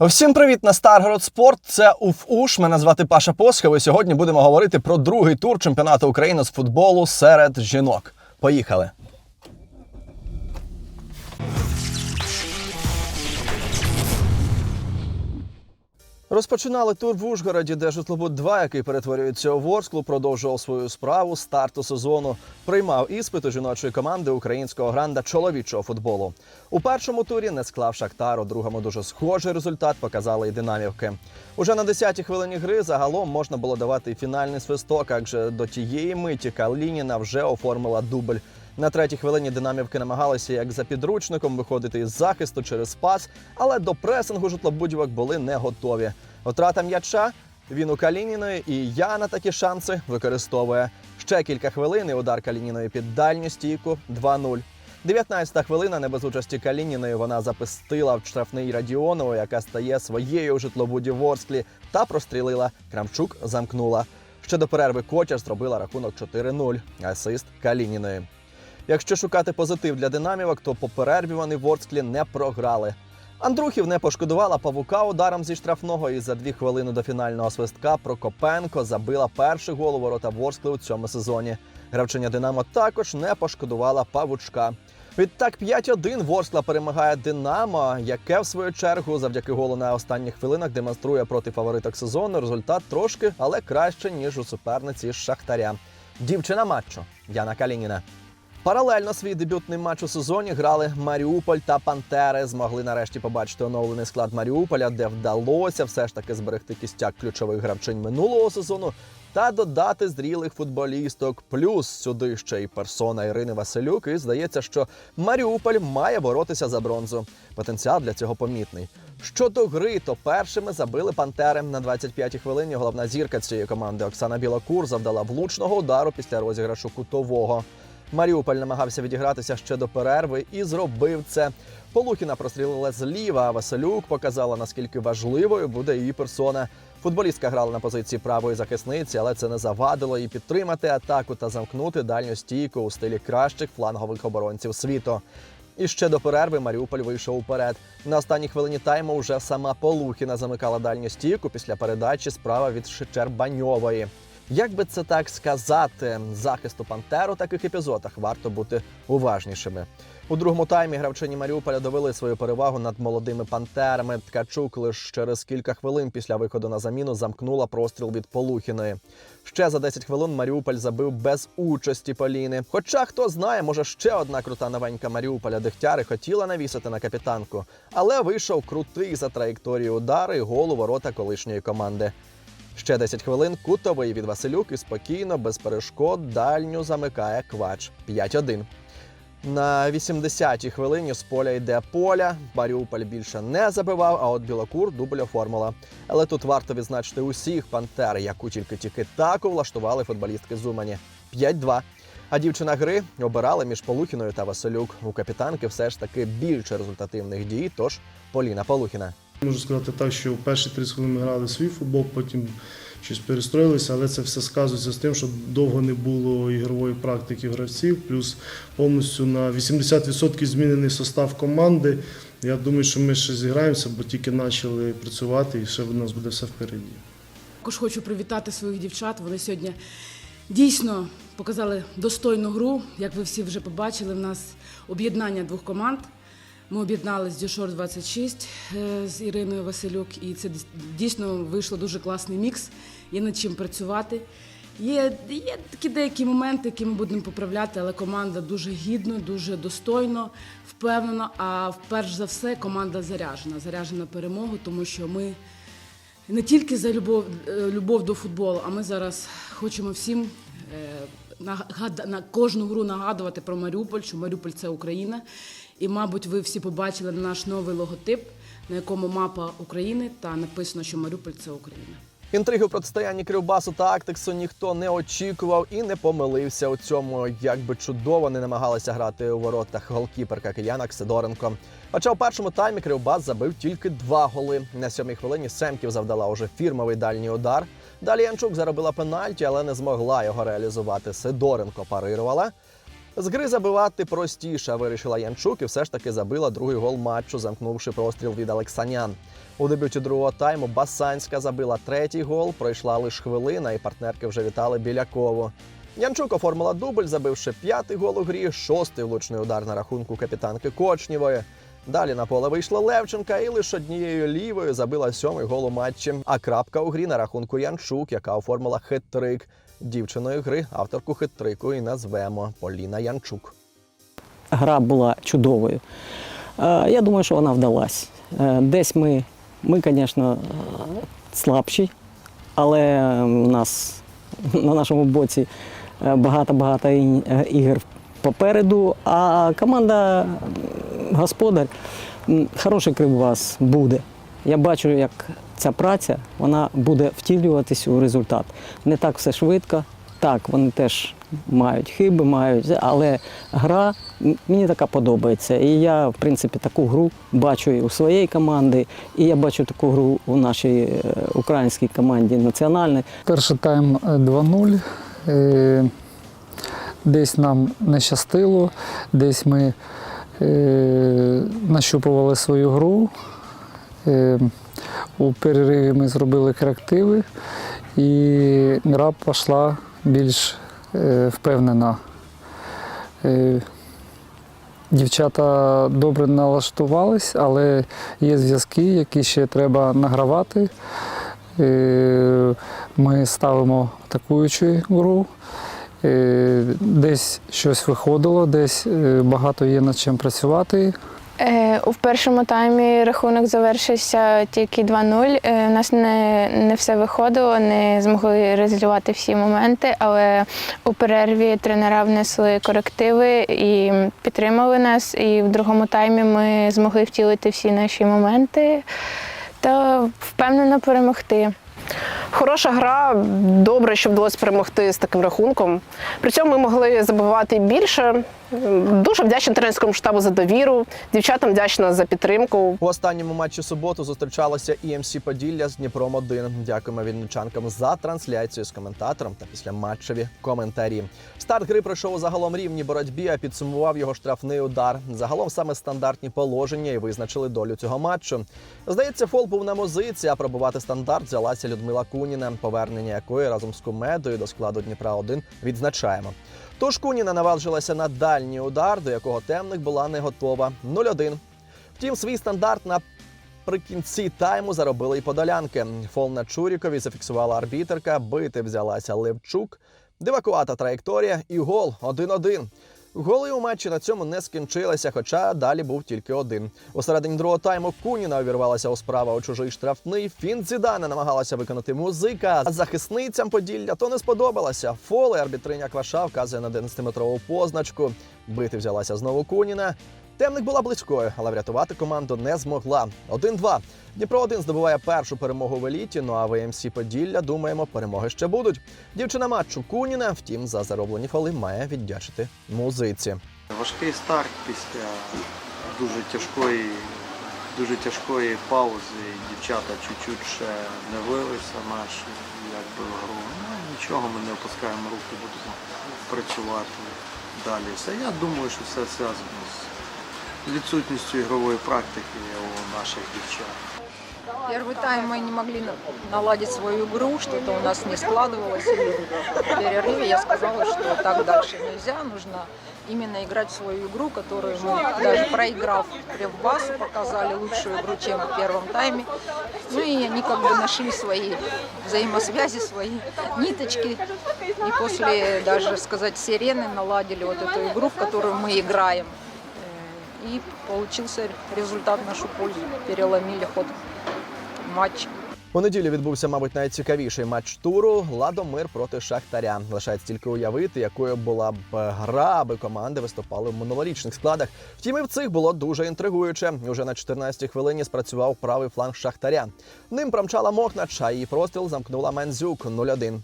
Всім привіт на Старгород Спорт. Це УФУШ. Мене звати Паша Посхов. І сьогодні будемо говорити про другий тур чемпіонату України з футболу серед жінок. Поїхали. Розпочинали тур в Ужгороді, де житлобуд 2 який перетворюється у Ворсклу, продовжував свою справу старту сезону. Приймав іспити жіночої команди українського гранда чоловічого футболу. У першому турі не склав Шахтар, у другому дуже схожий результат показали і динамівки. Уже на 10-й хвилині гри загалом можна було давати фінальний свисток, адже до тієї миті Калініна вже оформила дубль. На третій хвилині динамівки намагалися як за підручником виходити із захисту через пас, але до пресингу житлобудівок були не готові. Втрата м'яча. Він у Калініної і Яна такі шанси використовує. Ще кілька хвилин і удар Калініної під дальню стійку 2-0. 19-та хвилина не без участі Калініної вона запустила в штрафний Радіонову, яка стає своєю у житлобуді Ворсклі, та прострілила. Крамчук замкнула. Ще до перерви Кочар зробила рахунок 4-0. Асист Калініної. Якщо шукати позитив для динамівок, то по перерві вони Ворсклі не програли. Андрухів не пошкодувала павука ударом зі штрафного, і за дві хвилини до фінального свистка Прокопенко забила перший гол у ворота Ворскли у цьому сезоні. Гравчиня Динамо також не пошкодувала павучка. Відтак 5-1 Ворскла перемагає Динамо, яке в свою чергу завдяки голу на останніх хвилинах демонструє проти фавориток сезону результат трошки, але краще ніж у суперниці Шахтаря. Дівчина матчу Яна Калініна. Паралельно свій дебютний матч у сезоні грали Маріуполь та Пантери. Змогли нарешті побачити оновлений склад Маріуполя, де вдалося все ж таки зберегти кістяк ключових гравчинь минулого сезону та додати зрілих футболісток. Плюс сюди ще й персона Ірини Василюк. І здається, що Маріуполь має боротися за бронзу. Потенціал для цього помітний. Щодо гри, то першими забили пантери на 25-й хвилині. Головна зірка цієї команди Оксана Білокур завдала влучного удару після розіграшу кутового. Маріуполь намагався відігратися ще до перерви і зробив це. Полухіна прострілила зліва. а Василюк показала наскільки важливою буде її персона. Футболістка грала на позиції правої захисниці, але це не завадило їй підтримати атаку та замкнути дальню стійку у стилі кращих флангових оборонців світу. І ще до перерви Маріуполь вийшов уперед. На останній хвилині тайму вже сама Полухіна замикала дальню стійку після передачі справа від Щербаньової. Як би це так сказати, захисту Пантер у таких епізодах варто бути уважнішими. У другому таймі гравчині Маріуполя довели свою перевагу над молодими пантерами. Ткачук лише через кілька хвилин після виходу на заміну замкнула простріл від Полухіної. Ще за 10 хвилин Маріуполь забив без участі Поліни. Хоча хто знає, може ще одна крута новенька Маріуполя Дегтяри хотіла навісити на капітанку, але вийшов крутий за траєкторією удари і гол у ворота колишньої команди. Ще 10 хвилин кутовий від Василюк і спокійно, без перешкод, дальню замикає квач 5-1. На 80-й хвилині з поля йде поля. Маріуполь більше не забивав, а от Білокур дубль оформила. Але тут варто відзначити усіх пантер, яку тільки тільки таку влаштували футболістки Зумані. 5-2. А дівчина гри обирали між Полухіною та Василюк. У капітанки все ж таки більше результативних дій, тож Поліна Полухіна. Можу сказати так, що в перші 30 хвилин ми грали свій футбол, потім щось перестроїлися, але це все сказується з тим, що довго не було ігрової практики гравців, плюс повністю на 80% змінений состав команди. Я думаю, що ми ще зіграємося, бо тільки почали працювати і ще в нас буде все впереді. Також хочу привітати своїх дівчат. Вони сьогодні дійсно показали достойну гру. Як ви всі вже побачили, в нас об'єднання двох команд. Ми об'єдналися з Дюшор 26 е, з Іриною Василюк, і це дійсно вийшло дуже класний мікс. Є над чим працювати. Є, є такі деякі моменти, які ми будемо поправляти, але команда дуже гідно, дуже достойно, впевнено. А перш за все команда заряжена, заряжена перемогу, тому що ми не тільки за любов, е, любов до футболу, а ми зараз хочемо всім е, на кожну гру нагадувати про Маріуполь, що Маріуполь це Україна. І, мабуть, ви всі побачили наш новий логотип, на якому мапа України та написано, що Маріуполь це Україна. Інтриги у протистоянні Кривбасу та Актиксу ніхто не очікував і не помилився у цьому. Як би чудово не намагалася грати у воротах голкіперка кияна Сидоренко. Хоча у першому таймі Кривбас забив тільки два голи. На сьомій хвилині Семків завдала уже фірмовий дальній удар. Далі Янчук заробила пенальті, але не змогла його реалізувати. Сидоренко парирувала. З гри забивати простіше, вирішила Янчук і все ж таки забила другий гол матчу, замкнувши простріл від Олексанян. У дебюті другого тайму Басанська забила третій гол, пройшла лише хвилина, і партнерки вже вітали Білякову. Янчук оформила дубль, забивши п'ятий гол у грі, шостий влучний удар на рахунку капітанки Кочнєвої. Далі на поле вийшла Левченка і лише однією лівою забила сьомий гол у матчі. А крапка у грі на рахунку Янчук, яка оформила хет-трик. Дівчиною гри авторку хет-трику і назвемо Поліна Янчук. гра була чудовою. Е, Я думаю, що вона вдалась. Е, Десь ми, ми, звісно, слабші, але у нас на нашому боці е, багато-багато е, ігор попереду, а команда господар хороший кривбас буде. Я бачу, як ця праця вона буде втілюватись у результат. Не так все швидко. Так, вони теж мають хиби, мають, але гра мені така подобається. І я, в принципі, таку гру бачу і у своєї команди, і я бачу таку гру у нашій е, українській команді національній. Перший тайм е, 2-0. Е, Десь нам не щастило, десь ми е, нащупували свою гру. У перериві ми зробили корективи, і гра пішла більш е, впевнена. Е, Дівчата добре налаштувались, але є зв'язки, які ще треба награвати. Е, Ми ставимо атакуючу гру. Десь щось виходило, десь багато є над чим працювати. Е, У першому таймі рахунок завершився тільки 2-0. Е, У нас не, не все виходило, не змогли реалізувати всі моменти, але у перерві тренера внесли корективи і підтримали нас. І в другому таймі ми змогли втілити всі наші моменти та впевнено перемогти. Хороша гра, добре, що вдалося перемогти з таким рахунком. При цьому ми могли забивати більше. Дуже вдячна тренерському штабу за довіру, дівчатам вдячна за підтримку. У останньому матчі суботу зустрічалося ІМС Поділля з Дніпром 1 Дякуємо вінничанкам за трансляцію з коментатором та після матчеві коментарі. Старт гри пройшов у загалом рівні боротьбі, а підсумував його штрафний удар. Загалом саме стандартні положення і визначили долю цього матчу. Здається, фол був на музиці, а пробувати стандарт взялася Людмила Куніна, повернення якої разом з кумедою до складу Дніпра 1 відзначаємо. Тож Куніна наважилася на дальній удар, до якого темник була не готова. 0-1. Втім, свій стандарт наприкінці тайму заробили й подолянки. Фол на Чурікові зафіксувала арбітерка, бити взялася Левчук, дивакувата траєкторія і гол 1-1. Голи у матчі на цьому не скінчилися, хоча далі був тільки один. У середині другого тайму Куніна увірвалася у справа у чужий штрафний. Фін Зідана намагалася виконати музика. А захисницям Поділля то не сподобалося. Фоли арбітриня Кваша вказує на 11-метрову позначку. Бити взялася знову Куніна. Темник була близькою, але врятувати команду не змогла. 1-2. Дніпро 1 здобуває першу перемогу в еліті. Ну а ВМС Поділля, думаємо, перемоги ще будуть. Дівчина матчу Куніна, втім, за зароблені фоли має віддячити музиці. Важкий старт після дуже тяжкої, дуже тяжкої паузи. Дівчата чуть-чуть ще не вилися наші якби, в гру. Ну, нічого, ми не опускаємо руки, будемо працювати далі. Все. Я думаю, що все зв'язано з відсутністю ігрової практики у наших дівчат. Первый тайм мы не могли на- наладить свою игру, что-то у нас не складывалось. И в перерыве я сказала, что так дальше нельзя, нужно именно играть в свою игру, которую мы, даже проиграв Кривбасу, показали лучшую игру, чем в первом тайме. Ну и они как бы нашли свои взаимосвязи, свои ниточки. И после, даже сказать, сирены наладили вот эту игру, в которую мы играем. И получился результат в нашу пользу. Переломили ход матча. У неділю відбувся, мабуть, найцікавіший матч туру Ладомир проти Шахтаря. Лишається тільки уявити, якою була б гра, аби команди виступали в минулорічних складах. Втім, і в цих було дуже інтригуюче. Уже на 14-й хвилині спрацював правий фланг Шахтаря. Ним промчала Мохнач, а її простріл замкнула Мензюк 0-1.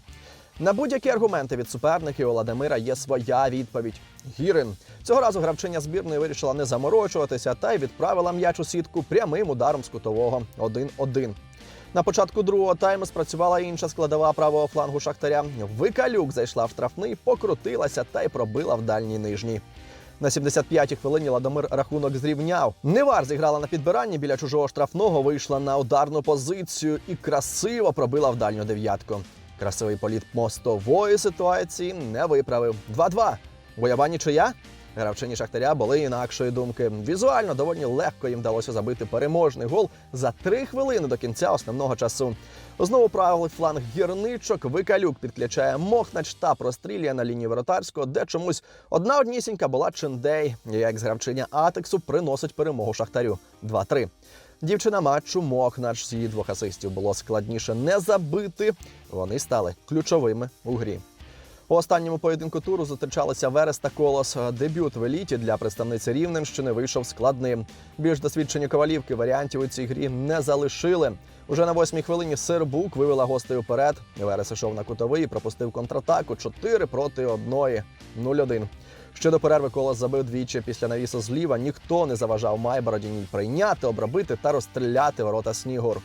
На будь-які аргументи від суперників у Ладомира є своя відповідь. Гірин цього разу гравчиня збірної вирішила не заморочуватися та й відправила м'яч у сітку прямим ударом з кутового 1-1. На початку другого тайму спрацювала інша складова правого флангу Шахтаря. Викалюк зайшла в штрафний, покрутилася та й пробила в дальній нижній. На 75-й хвилині Ладомир рахунок зрівняв. Невар зіграла на підбиранні біля чужого штрафного, вийшла на ударну позицію і красиво пробила в дальню дев'ятку. Красивий політ мостової ситуації не виправив. 2-2. Бойова нічия. Гравчині Шахтаря були інакшої думки. Візуально доволі легко їм вдалося забити переможний гол за три хвилини до кінця основного часу. Знову правий фланг гірничок. Викалюк підключає Мохнач та прострілює на лінії воротарського, де чомусь одна однісінька була Чендей. Як з гравчиня Атексу приносить перемогу Шахтарю 2-3. Дівчина матчу Мохнач з її двох асистів було складніше не забити. Вони стали ключовими у грі. У останньому поєдинку туру зустрічалися Верес та Колос. Дебют в еліті для представниці Рівненщини вийшов складним. Більш досвідчені ковалівки варіантів у цій грі не залишили. Уже на восьмій хвилині Сербук вивела гостей уперед. Верес ішов на кутовий і пропустив контратаку 4 проти 1. 0-1. Ще до перерви колос забив двічі. Після навісу зліва ніхто не заважав Майбородіній прийняти, обробити та розстріляти ворота Снігур.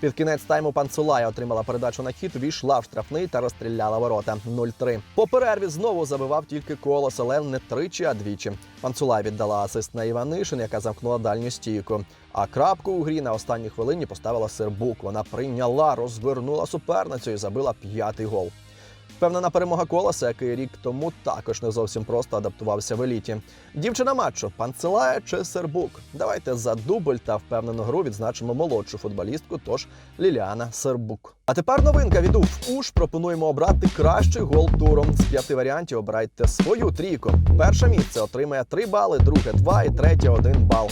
Під кінець тайму Панцулая отримала передачу на хід, війшла в штрафний та розстріляла ворота 0-3. По перерві знову забивав тільки колос, але не тричі, а двічі. Панцулай віддала асист на Іванишин, яка замкнула дальню стійку. А крапку у грі на останній хвилині поставила Сербук. Вона прийняла, розвернула суперницю і забила п'ятий гол. Впевнена перемога колоса, який рік тому також не зовсім просто адаптувався в еліті. Дівчина матчу Панцелая чи Сербук. Давайте за дубль та впевнену гру відзначимо молодшу футболістку, тож Ліліана Сербук. А тепер новинка від УФ. Уш пропонуємо обрати кращий гол туром. З п'яти варіантів обирайте свою трійку. Перше місце отримає 3 бали, друге 2 і третє 1 бал.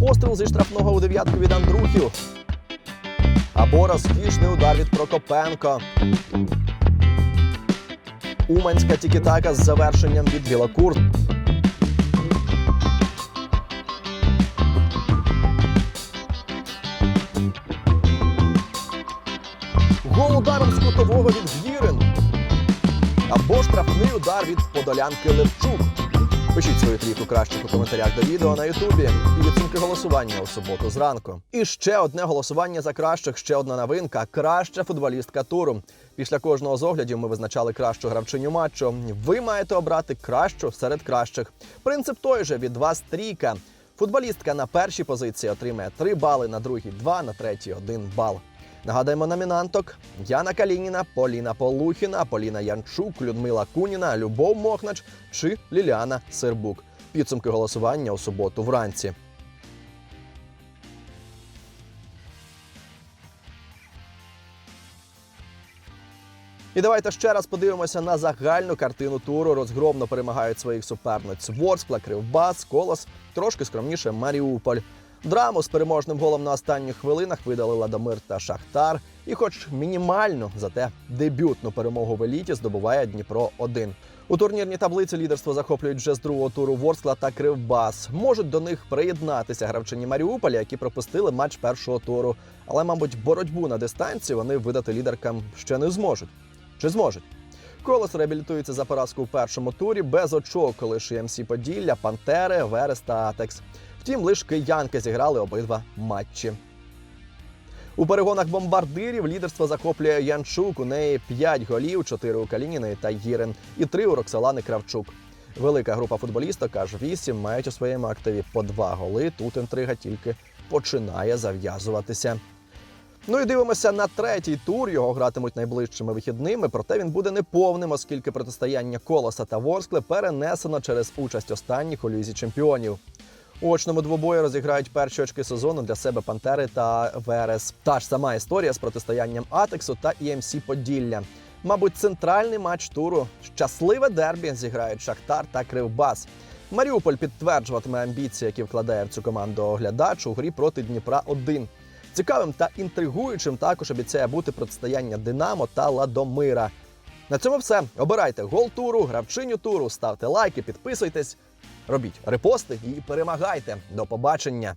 Постріл зі штрафного у дев'ятку від Андрухів. Або розкішний удар від Прокопенко. Уманська тікітака з завершенням від Білокур. Гол ударом з кутового від Гірин. Або штрафний удар від подолянки Левчук. Пишіть свою трійку кращих у коментарях до відео на Ютубі і відсумки голосування у суботу зранку. І ще одне голосування за кращих, ще одна новинка краща футболістка туру. Після кожного з оглядів ми визначали кращу гравчиню матчу. Ви маєте обрати кращу серед кращих. Принцип той же від вас трійка. Футболістка на першій позиції отримає 3 бали, на другій 2, на третій 1 бал. Нагадаємо номінанток: Яна Калініна, Поліна Полухіна, Поліна Янчук, Людмила Куніна, Любов Мохнач чи Ліліана Сербук. Підсумки голосування у суботу вранці. І давайте ще раз подивимося на загальну картину туру. Розгромно перемагають своїх суперниць. Ворскла, Кривбас, Колос, трошки скромніше Маріуполь. Драму з переможним голом на останніх хвилинах видали Ладомир та Шахтар. І, хоч мінімальну, зате дебютну перемогу в еліті здобуває Дніпро 1 У турнірній таблиці лідерство захоплюють вже з другого туру Ворскла та Кривбас. Можуть до них приєднатися гравчині Маріуполя, які пропустили матч першого туру. Але, мабуть, боротьбу на дистанції вони видати лідеркам ще не зможуть. Чи зможуть? Колос реабілітується за поразку в першому турі без очок, лише МС Поділля, Пантери, Верес та Атекс. Втім, лише киянки зіграли обидва матчі. У перегонах бомбардирів лідерство захоплює Янчук. У неї 5 голів, 4 у Калініної та Гірин і 3 у Роксолани Кравчук. Велика група футболісток, аж 8, мають у своєму активі по 2 голи. Тут інтрига тільки починає зав'язуватися. Ну і дивимося на третій тур. Його гратимуть найближчими вихідними. Проте він буде неповним, оскільки протистояння Колоса та Ворскли перенесено через участь останніх у лізі чемпіонів. У очному двобої розіграють перші очки сезону для себе Пантери та Верес. Та ж сама історія з протистоянням Атексу та ІМС Поділля. Мабуть, центральний матч туру щасливе дербі зіграють Шахтар та Кривбас. Маріуполь підтверджуватиме амбіції, які вкладає в цю команду оглядач у грі проти Дніпра 1 Цікавим та інтригуючим також обіцяє бути протистояння Динамо та Ладомира. На цьому все. Обирайте гол туру, гравчиню туру, ставте лайки, підписуйтесь, робіть репости і перемагайте. До побачення!